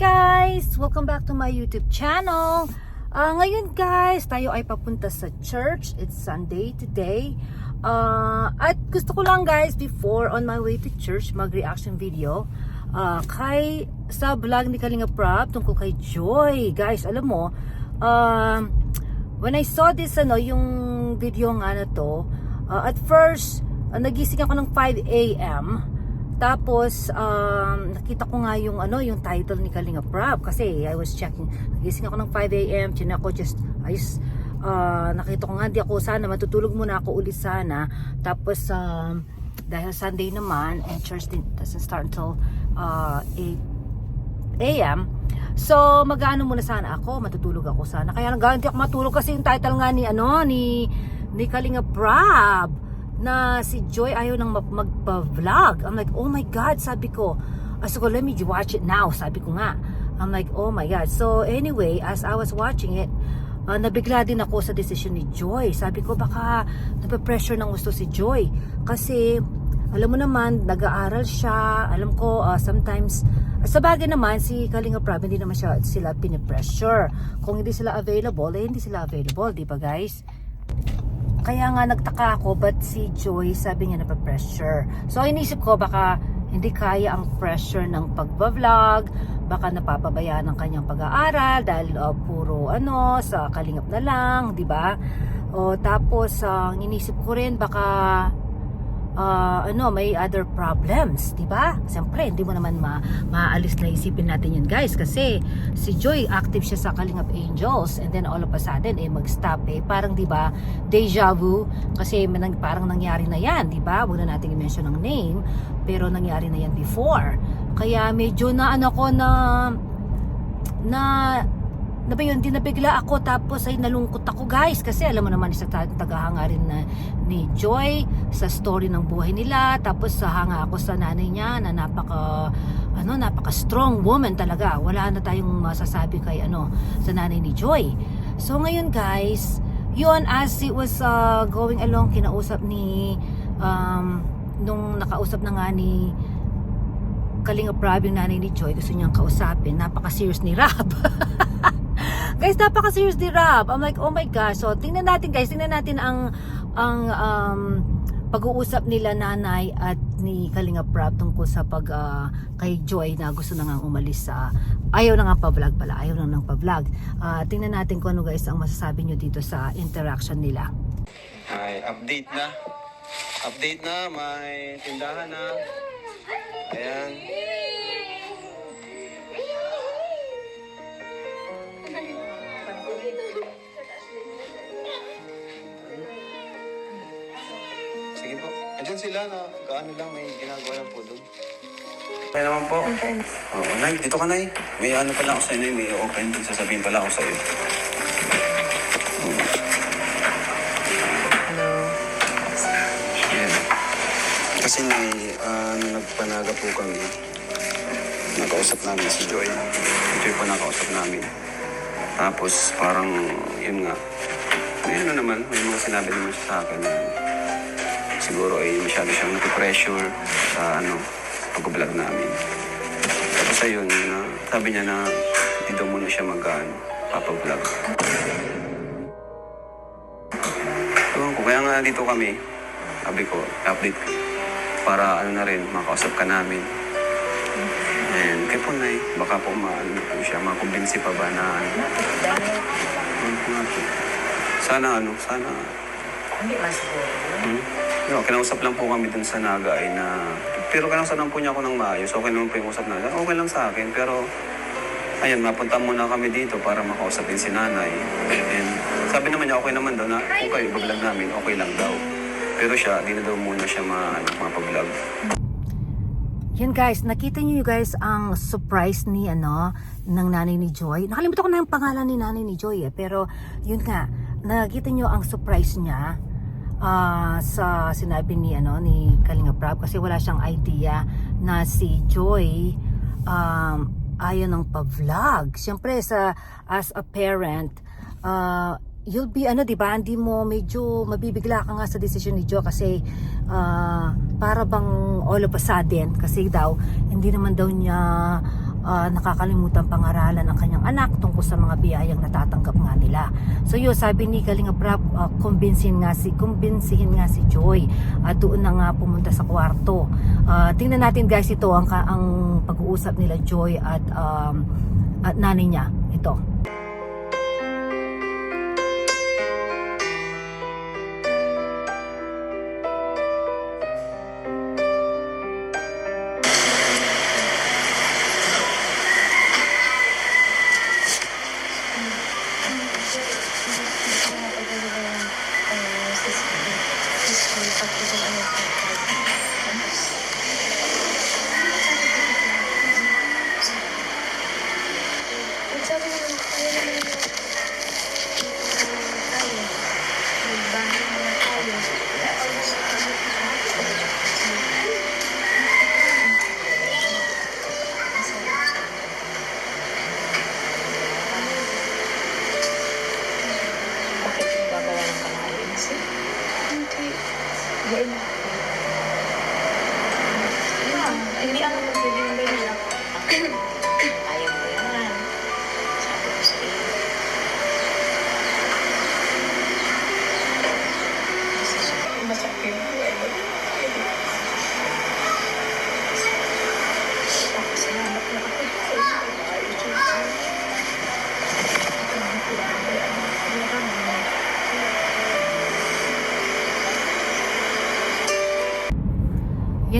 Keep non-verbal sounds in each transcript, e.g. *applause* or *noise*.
guys! Welcome back to my YouTube channel. Ah, ngayon guys, tayo ay papunta sa church. It's Sunday today. Ah, at gusto ko lang guys, before on my way to church, mag-reaction video ah, kay sa vlog ni Kalinga Prab tungkol kay Joy. Guys, alam mo, um, when I saw this, ano, yung video nga na to, ah, at first, ah, nagising ako ng 5 a.m. Tapos, um, nakita ko nga yung, ano, yung title ni Kalinga Prab kasi I was checking. Nagising ako ng 5 a.m. Chinek ko just, ayos, uh, nakita ko nga, di ako sana, matutulog muna ako ulit sana. Tapos, um, dahil Sunday naman, and church din, doesn't start until uh, 8 a.m. So, mag-ano muna sana ako, matutulog ako sana. Kaya lang hindi ako matulog kasi yung title nga ni, ano, ni, ni Kalinga Prab na si Joy ayaw nang mag- magpa-vlog. I'm like, oh my God, sabi ko. So, let me watch it now, sabi ko nga. I'm like, oh my God. So, anyway, as I was watching it, ah, nabigla din ako sa decision ni Joy. Sabi ko, baka nape-pressure ng gusto si Joy. Kasi, alam mo naman, nag-aaral siya. Alam ko, ah, sometimes, sa bagay naman, si Kalinga Prab, hindi naman siya, sila pinipressure. Kung hindi sila available, eh, hindi sila available, di ba guys? Kaya nga nagtaka ako, but si Joy sabi niya nape-pressure. So inisip ko baka hindi kaya ang pressure ng pagbablog, baka napapabayaan ang kanyang pag-aaral dahil uh, puro ano, sa kalingap na lang, di ba? O tapos ang inisip ko rin baka uh, ano, may other problems, di ba? Siyempre, hindi mo naman ma maalis na isipin natin yun, guys. Kasi si Joy, active siya sa Kalingap Angels. And then all of a sudden, eh, mag-stop eh. Parang, di ba, deja vu. Kasi manang, parang nangyari na yan, di ba? Huwag na natin i-mention ng name. Pero nangyari na yan before. Kaya medyo na ano ko na na na ba yun, di nabigla ako tapos ay nalungkot ako guys. Kasi alam mo naman isa ta- tagahanga rin na, ni Joy sa story ng buhay nila. Tapos sa hanga ako sa nanay niya na napaka ano napaka strong woman talaga. Wala na tayong masasabi kay ano sa nanay ni Joy. So ngayon guys yun as it was uh, going along kinausap ni um, nung nakausap na nga ni Kalinga Prab yung nanay ni Joy gusto niyang kausapin. Napaka-serious ni Rab *laughs* guys napaka-serious ni Rab I'm like oh my gosh so tingnan natin guys tingnan natin ang ang um, pag-uusap nila nanay at ni Kalinga Prab tungkol sa pag ah, kay Joy na gusto na nga umalis sa ayaw na nga pa-vlog pala ayaw na nga pa-vlog Ah, tingnan natin kung ano guys ang masasabi nyo dito sa interaction nila Ay, update na. Update na, may tindahan na. Ayan. Sige po. Andiyan sila na kaano lang, may ginagawa lang po doon. Kaya naman po. Oo, Nay, dito ka, Nay. May ano pala ako sa inyo, may open. Sasabihin pala ako sa iyo. Yan. Kasi may uh, nagpanaga po kami. Nakausap namin si Joy. Si Joy po nakausap namin. Tapos parang yun nga. May ano naman, may mga sinabi naman siya sa akin na siguro ay masyado siyang napipressure sa ano, pag-vlog namin. Tapos ayun, na, sabi niya na hindi daw muna siya mag ano, papag-vlog. Ewan ko, kaya nga dito kami, sabi ko, update para ano na rin, makausap ka namin. And kay po, Nay, baka po maano po siya, makumbinsi pa ba na ano. Po po. Sana ano, sana. hindi mas Hmm? No, kinausap lang po kami dun sa Naga ay na... Pero kinausap lang po niya ako ng maayos. Okay naman po yung usap natin. Okay lang sa akin, pero... Ayun, mapunta muna kami dito para makausapin si nanay. And sabi naman niya, okay naman daw na kayo vlog namin, okay lang daw. Pero siya, di na daw muna siya ma, ano, mapag-vlog. Yan guys, nakita niyo guys ang surprise ni ano ng nanay ni Joy. Nakalimutan ko na yung pangalan ni nanay ni Joy eh, pero yun nga, nakita niyo ang surprise niya ah, sa sinabi ni ano ni Kalinga Prab kasi wala siyang idea na si Joy um, ayaw ng pa-vlog. Siyempre sa as a parent, ah, you'll be ano 'di ba hindi mo medyo mabibigla ka nga sa decision ni Joe kasi ah, para bang all of a sudden kasi daw hindi naman daw niya ah, nakakalimutan pangaralan ng kanyang anak tungkol sa mga biyayang natatanggap nga nila. So yun, sabi ni Kalinga Prab, uh, kumbinsihin nga si, kumbinsihin nga si Joy at doon na nga pumunta sa kwarto. Ah, tingnan natin guys ito ang, ang pag-uusap nila Joy at, um, at nanay niya. Ito.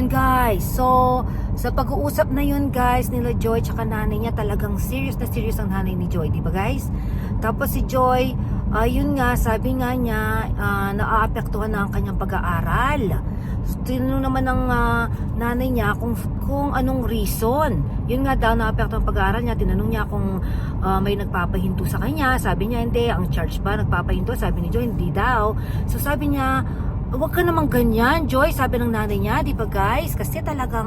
Yan guys. So, sa pag-uusap na yun guys nila Joy tsaka nanay niya talagang serious na serious ang nanay ni Joy, di ba guys? Tapos si Joy, ayun nga, sabi nga niya, uh, naaapektuhan na ang kanyang pag-aaral. So, naman ng ah, nanay niya kung, kung anong reason. Yun nga daw, naapektuhan ang pag-aaral niya. Tinanong niya kung ah, may nagpapahinto sa kanya. Sabi niya, hindi. Ang church ba nagpapahinto? Sabi ni Joy, hindi daw. So sabi niya, Huwag ka namang ganyan, Joy, sabi ng nanay niya, di ba guys? Kasi talagang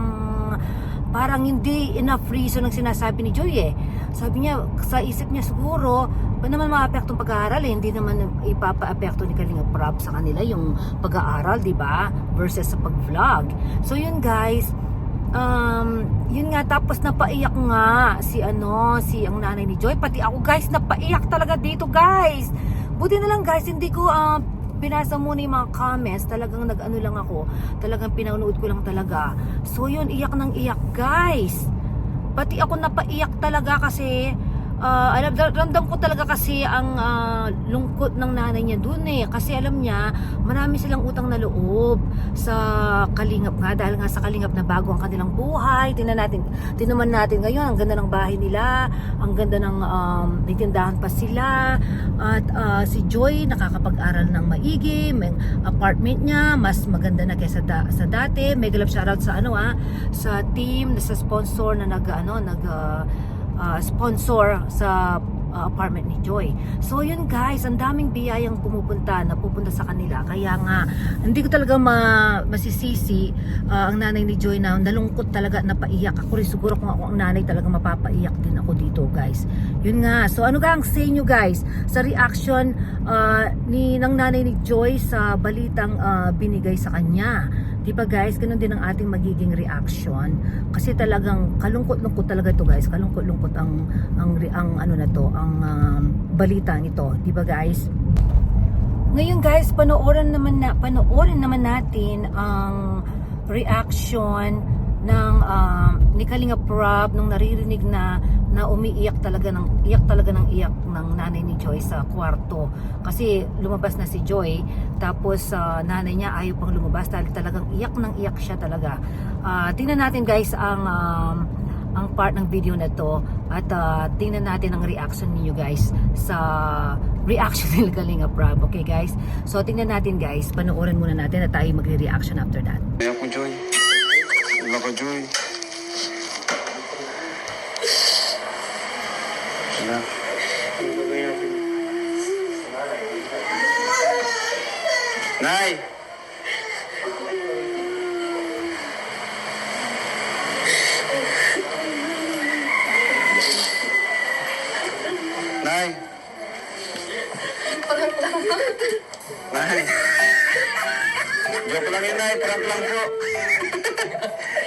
parang hindi enough reason ang sinasabi ni Joy eh. Sabi niya, sa isip niya siguro, ba naman maaapekto ang pag-aaral eh, hindi naman ipapa-apekto ni Kalinga Prab sa kanila yung pag-aaral, di ba? Versus sa pag-vlog. So yun guys, um, yun nga tapos napaiyak nga si ano, si ang nanay ni Joy, pati ako guys, napaiyak talaga dito guys. Buti na lang guys, hindi ko ah, binasa muna yung mga comments, talagang nag-ano lang ako, talagang pinanood ko lang talaga. So yun, iyak ng iyak guys. Pati ako napaiyak talaga kasi ah, alam, ramdam ko talaga kasi ang ah, lungkot ng nanay niya dun eh. Kasi alam niya, marami silang utang na loob sa kalingap nga. Dahil nga sa kalingap na bago ang kanilang buhay. Tinan natin, tinuman natin ngayon, ang ganda ng bahay nila, ang ganda ng um, may tindahan pa sila. At ah, si Joy nakakapag-aral ng maigi, may apartment niya, mas maganda na kaysa da- sa dati. May galap shoutout sa ano ah, sa team, sa sponsor na nag ano, nag ah, ah, sponsor sa ah, apartment ni Joy. So yun guys, ang daming biyayang pumupunta, napupunta sa kanila. Kaya nga, hindi ko talaga ma masisisi ah, ang nanay ni Joy na nalungkot talaga, napaiyak. Ako rin siguro kung ako ang nanay talaga mapapaiyak din ako dito guys. Yun nga, so ano ga ang say nyo guys sa reaction ah, ni ng nanay ni Joy sa balitang ah, binigay sa kanya. Di ba guys, ganun din ang ating magiging reaction. Kasi talagang kalungkot-lungkot talaga to guys. Kalungkot-lungkot ang ang ang ano na to, ang um, balita nito. Di ba guys? Ngayon guys, panoorin naman na panoorin naman natin ang reaction ng um, ni Kalinga Prab nung naririnig na na umiiyak talaga ng iyak talaga ng iyak ng nanay ni Joy sa kwarto. Kasi lumabas na si Joy tapos sa nanay niya ayaw pang lumabas dahil talagang iyak ng iyak siya talaga. Ah, tingnan natin guys ang um, ang part ng video na to at ah, tingnan natin ang reaction niyo guys sa reaction *laughs* ni Kalinga Prab. Okay guys? So tingnan natin guys panoorin muna natin at tayo magre-reaction after that. Kaya ko, Joy. Wala ko, Joy. Nay! Nay! Nay! Joke lang Nay. Prank lang po.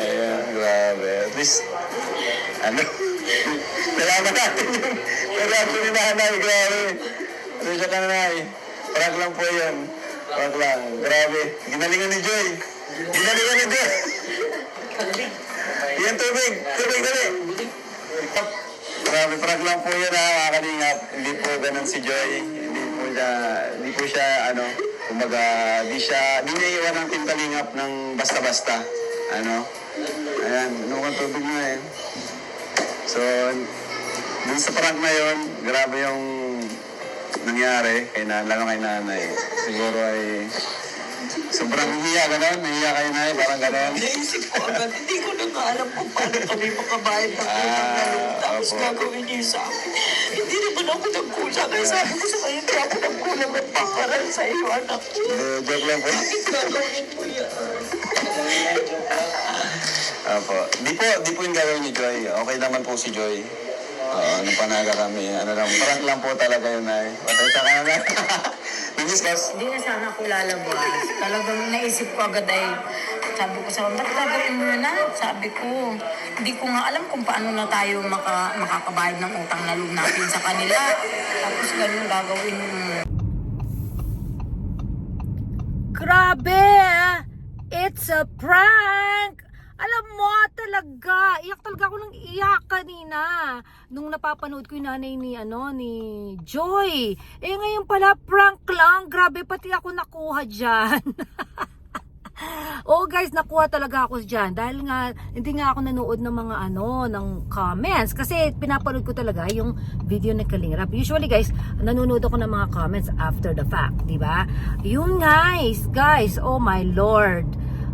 Ayan, grabe. At least, ano? Salamat natin yung reaction ni nanay, grabe. Pasensya ka na, nanay. Prank lang po yun. Prank lang. Grabe. Ginalingan ni Joy. Ginalingan ni Joy. Yan, tubig. Tubig, dali. Grabe, prank lang po yun ha, mga kalingap. Hindi po ganun si Joy. Hindi po siya, hindi po siya, ano, kumbaga, di siya, di niya iwan ang team kalingap ng basta-basta. Ano? Ayan, inukan tubig na eh. So, dun sa prank na yun, grabe yung nangyari kay na, lalo kay nanay. Siguro ay sobrang hiya gano'n, nahiya kayo na parang gano'n. Naisip ko agad, hindi ko na nga alam kung paano kami makabayad ng utang na loob. Tapos gagawin niyo sa akin. Hindi naman ako nagkulang. Kaya sabi ko sa kanya, hindi ako nagkulang at pakaral sa iyo, anak ko. Joke lang po. Bakit gagawin mo yan? Apo. Di po, di po yung gawin ni Joy. Okay naman po si Joy. Oo, nung panaga kami. Ano lang, prank lang po talaga yun ay. Pasensya ka na na. Hindi na sana ako lalabas. Talagang naisip ko agad ay, sabi ko sa ba't gagawin mo na? Sabi ko, hindi ko nga alam kung paano na tayo maka, makakabayad ng utang na loob natin sa kanila. Tapos ganun gagawin mo. Grabe! It's a prank! Alam mo, talaga, iyak talaga ako ng iyak kanina nung napapanood ko yung nanay ni, ano, ni Joy. Eh, ngayon pala, prank lang. Grabe, pati ako nakuha dyan. *laughs* Oo guys, nakuha talaga ako dyan dahil nga hindi nga ako nanood ng mga ano, ng comments kasi pinapanood ko talaga yung video ni Kalingrap. Usually guys, nanonood ako ng mga comments after the fact, di ba? Yung guys, guys, oh my lord.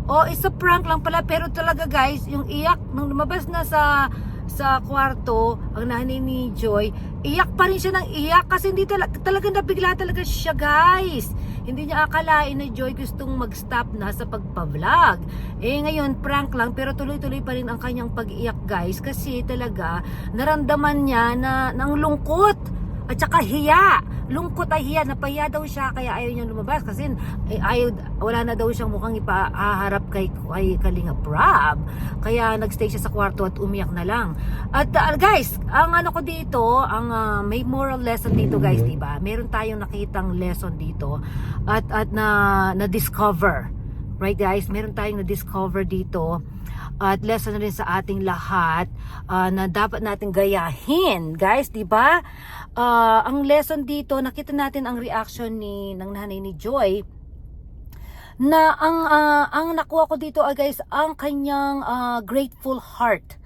Oh, it's a prank lang pala pero talaga guys, yung iyak nung lumabas na sa sa kwarto, ang nanay ni Joy, iyak pa rin siya ng iyak kasi hindi talaga, talaga nabigla talaga siya guys. Hindi niya akalain na Joy gustong mag-stop na sa pagpa-vlog. Eh ngayon, prank lang pero tuloy-tuloy pa rin ang kanyang pag-iyak guys kasi talaga naramdaman niya na ng lungkot at saka hiya. Lungkot ay hiya. Napahiya daw siya kaya ayaw niyang lumabas kasi eh, ayaw, wala na daw siyang mukhang ipaharap kay, kay Kalinga Prab. Kaya nagstay siya sa kwarto at umiyak na lang. At uh, guys, ang ano ko dito, ang uh, may moral lesson dito guys, di ba? Meron tayong nakitang lesson dito at at na na discover. Right guys, meron tayong na discover dito at lesson na rin sa ating lahat ah, na dapat natin gayahin guys di ba Ah, ang lesson dito nakita natin ang reaction ni ng nanay ni Joy na ang ah, ang nakuha ko dito ah, guys ang kanyang ah, grateful heart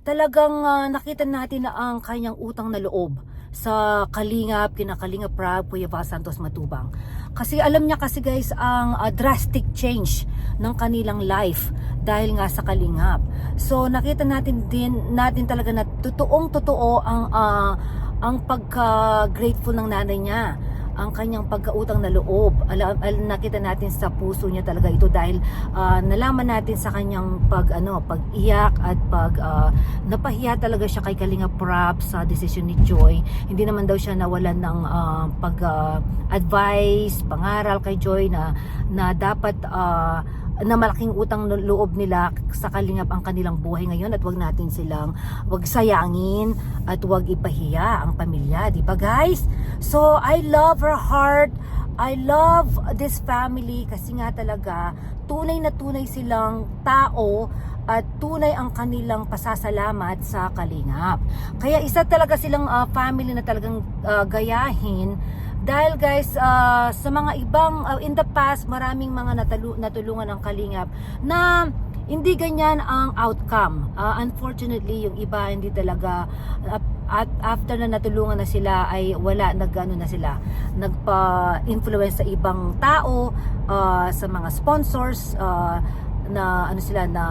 talagang ah, nakita natin na ang kanyang utang na loob sa Kalingap, kina Kalingap Prab, Kuya Val Santos Matubang. Kasi alam niya kasi guys ang ah, drastic change ng kanilang life dahil nga sa Kalingap. So nakita natin din natin talaga na totoong totoo ang ah, ang pagka-grateful ng nanay niya ang kanyang pagkautang na loob. Alam, al- nakita natin sa puso niya talaga ito dahil ah, nalaman natin sa kanyang pag ano, pag-iyak at pag ah, napahiya talaga siya kay Kalinga Prab sa desisyon ni Joy. Hindi naman daw siya nawalan ng ah, pag ah, advice, pangaral kay Joy na na dapat ah, na malaking utang loob nila sa kalingap ang kanilang buhay ngayon at wag natin silang wag sayangin at wag ipahiya ang pamilya, di ba guys? So I love her heart. I love this family kasi nga talaga tunay na tunay silang tao at tunay ang kanilang pasasalamat sa kalingap. Kaya isa talaga silang ah, family na talagang ah, gayahin dahil guys, ah, sa mga ibang, ah, in the past, maraming mga natalu- natulungan ng kalingap na hindi ganyan ang outcome. Ah, unfortunately, yung iba hindi talaga ah, at after na natulungan na sila ay wala nagano na sila nagpa-influence sa ibang tao ah, sa mga sponsors ah, na ano sila na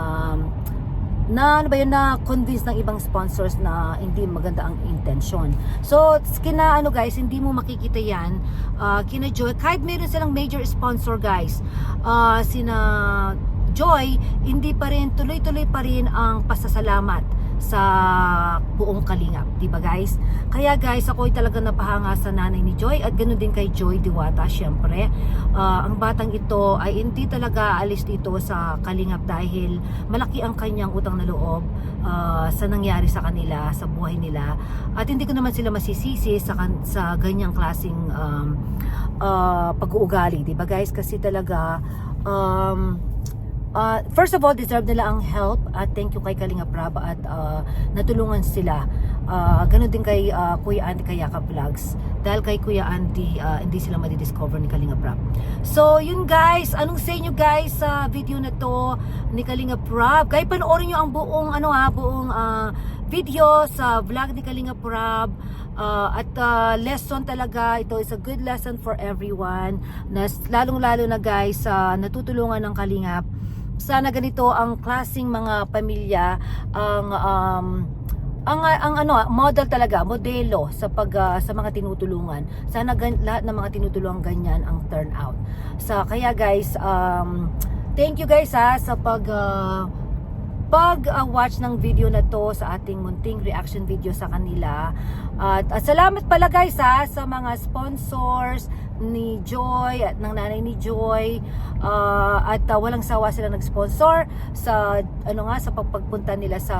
na ano ba yun na convince ng ibang sponsors na hindi maganda ang intention. So kina ano guys, hindi mo makikita yan uh, kina Joy kahit meron silang major sponsor guys. Uh, sina Joy, hindi pa rin tuloy-tuloy pa rin ang pasasalamat sa buong kalingap, 'di ba guys? Kaya guys, ako ay talaga napahanga sa nanay ni Joy at ganoon din kay Joy Diwata, syempre. Ah, ang batang ito ay hindi talaga alis dito sa kalingap dahil malaki ang kanyang utang na loob ah, sa nangyari sa kanila, sa buhay nila. At hindi ko naman sila masisisi sa sa ganyang klasing um, ah, pag-uugali, 'di ba guys? Kasi talaga um, Uh, first of all, deserve nila ang help at thank you kay Kalinga Prab at uh, natulungan sila. Uh, ganun din kay uh, Kuya Andy Kayaka Vlogs. Dahil kay Kuya Andy, uh, hindi sila madidiscover ni Kalinga Prab. So, yun guys, anong say nyo guys sa video na to ni Kalinga Prab? Kaya panoorin nyo ang buong, ano ha, buong uh, video sa vlog ni Kalinga Prab. Uh, at uh, lesson talaga, ito is a good lesson for everyone. Na, lalong-lalo na guys, uh, natutulungan ng Kalingap sana ganito ang klasing mga pamilya ang um, ang ang ano model talaga modelo sa pag ah, sa mga tinutulungan. Sana gan, lahat ng mga tinutulungan ganyan ang turnout sa kaya guys um, thank you guys ha sa pag ah, pag ah, watch ng video na to sa ating munting reaction video sa kanila. At, at salamat pala guys ha sa mga sponsors ni Joy at ng nanay ni Joy Ah, at ah, walang sawa sila nag-sponsor sa ano nga sa pagpagpunta nila sa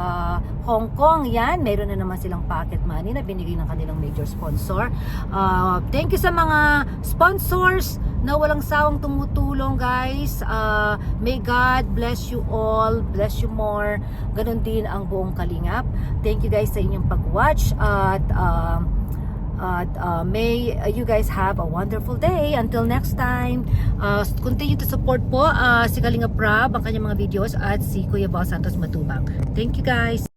Hong Kong. Yan meron na naman silang pocket money na binigay ng kanilang major sponsor. Ah, thank you sa mga sponsors na walang sawang tumutulong guys. Ah, may God bless you all. Bless you more. Ganun din ang buong kalingap. Thank you guys sa inyong pag-watch at ah, at uh, may uh, you guys have a wonderful day. Until next time, uh, continue to support po uh, si Kalinga Prab, ang kanyang mga videos, at si Kuya Bal Santos Matubang. Thank you guys!